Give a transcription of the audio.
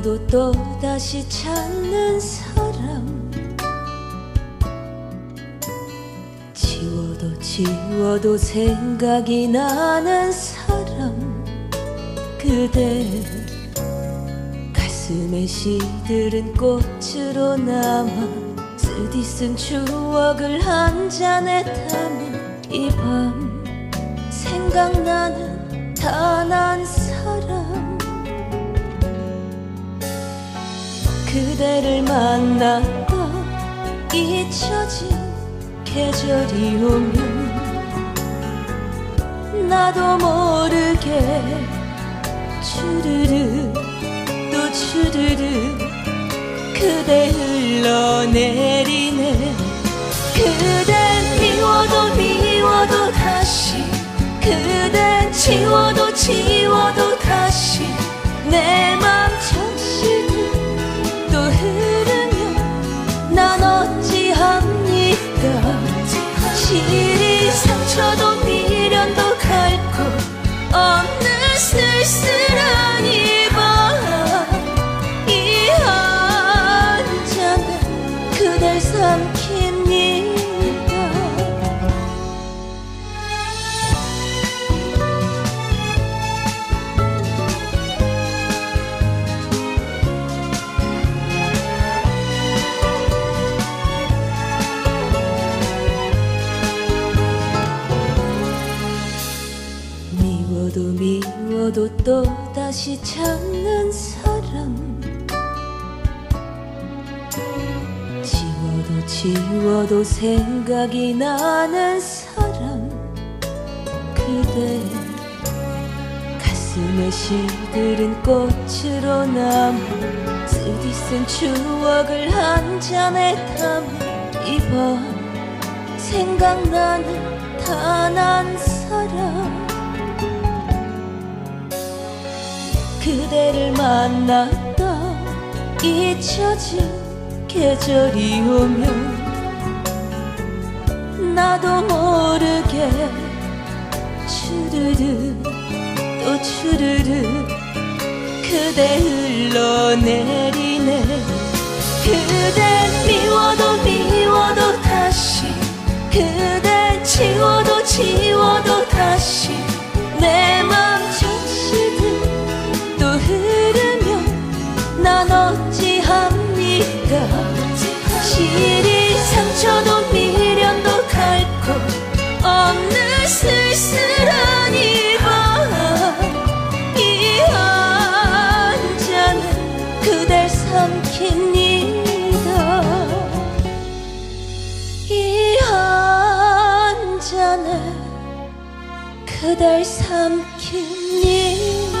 미워도 또 다시 찾는 사람. 지워도 지워도 생각이 나는 사람 그대 가슴에 시들은 꽃으로 남아 쓰디쓴 추억을 한 잔에 담은 이 밤 생각나는 단 한 사람 그대를 만났다 잊혀진 계절이 오면 나도 모르게 주르르 또 주르르 그대 흘러내리네. 그댄 미워도 미워도 다시 그댄 지워도 지워도 다시 내 맘 정신을 또 흐르면 난 어찌합니까? 시리 상처도 미련도 갈곳 없는 쓸쓸 또 다시 찾는 사람. 지워도 지워도 생각이 나는 사람. 그대 가슴에 시들은 꽃으로 남아 쓰디쓴 추억을 한 잔에 담은 이밤 생각나는 단 한 사람 그대를 만났다 잊혀진 계절이 오면 나도 모르게 주르르 또 주르르 그대 흘러내리네. 그댄 미워도 미워도 다시 그댄 지워도 지워 어찌합니까 시리 상처도 미련도 갈곳 없는 쓸쓸한 이밤 이 한 잔에 그댈 삼킵니다. 이 한 잔에 그댈 삼킵니다